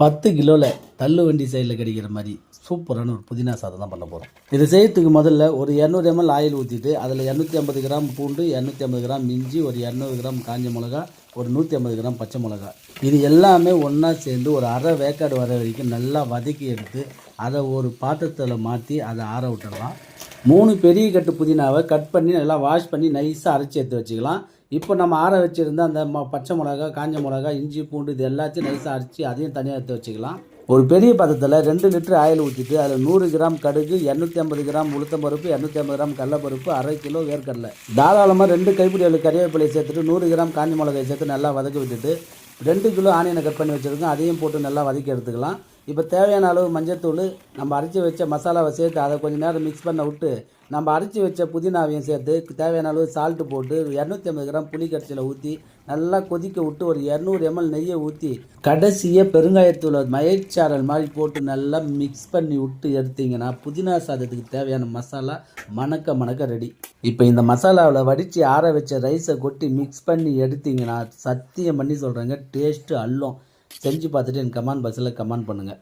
பத்து கிலோவில் தள்ளு வண்டி சைடில் கிடைக்கிற மாதிரி சூப்பரான ஒரு புதினா சாதம் தான் பண்ண போகிறோம் இதை செய்யறதுக்கு முதல்ல ஒரு இரநூறு எம்எல் ஆயில் ஊற்றிட்டு அதில் இரநூத்தி ஐம்பது கிராம் பூண்டு இரநூத்தி ஐம்பது கிராம் இஞ்சி ஒரு இரநூறு கிராம் காஞ்ச மிளகா ஒரு நூற்றி ஐம்பது கிராம் பச்சை மிளகா. இது எல்லாமே ஒன்றா சேர்ந்து ஒரு அரை வேக்காடு வர வரைக்கும் நல்லா வதக்கி எடுத்து அதை ஒரு பாத்திரத்தில் மாற்றி அதை ஆற விட்டுடலாம். மூணு பெரிய கட்டு புதினாவை கட் பண்ணி நல்லா வாஷ் பண்ணி நைஸாக அரைச்சி எடுத்து வச்சுக்கலாம். இப்போ நம்ம ஆற வச்சுருந்த அந்த ம பச்சை மிளகா காஞ்ச மிளகா இஞ்சி பூண்டு இது எல்லாத்தையும் நைஸாக அரைச்சி அதையும் தனியாக எடுத்து வச்சுக்கலாம். ஒரு பெரிய பாத்திரத்தில் ரெண்டு லிட்டர் ஆயில் ஊற்றிட்டு அதில் நூறு கிராம் கடுகு இரநூத்தி ஐம்பது கிராம் உளுத்தம்பருப்பு இரநூத்தி ஐம்பது கிராம் கடலப்பருப்பு அரை கிலோ வேர்க்கடலை. தாராளமாக ரெண்டு கைப்பிடி அளவு கறிவேப்பிலையை சேர்த்துட்டு நூறு கிராம் காஞ்ச மிளகாய் சேர்த்து நல்லா வதக்கி விட்டுட்டு ரெண்டு கிலோ ஆனியனை கட் பண்ணி வச்சுருக்கோம் அதையும் போட்டு நல்லா வதக்கி எடுத்துக்கலாம். இப்போ தேவையான அளவு மஞ்சத்தூள் நம்ம அரைச்சி வச்ச மசாலாவை சேர்த்து அதை கொஞ்சம் நேரம் மிக்ஸ் பண்ண விட்டு நம்ம அரைச்சி வச்ச புதினாவையும் சேர்த்து தேவையான அளவு சால்ட்டு போட்டு இரநூத்தி ஐம்பது கிராம் புளிக்கரைச்சியில் ஊற்றி நல்லா கொதிக்க விட்டு ஒரு இரநூறு எம்எல் நெய்யை ஊற்றி கடைசியாக பெருங்காயத்தூள் மயச்சாரல் மாதிரி போட்டு நல்லா மிக்ஸ் பண்ணி விட்டு எடுத்தீங்கன்னா புதினா சாதத்துக்கு தேவையான மசாலா மணக்க மணக்க ரெடி இப்போ இந்த மசாலாவில் வடித்து ஆற வச்ச ரைஸை கொட்டி மிக்ஸ் பண்ணி எடுத்தீங்கன்னா சத்தியம் பண்ணி சொல்கிறேங்க டேஸ்ட்டு அல்லும் செஞ்சு பார்த்துட்டு என் கமெண்ட் பாக்ஸில் கமெண்ட் பண்ணுங்கள்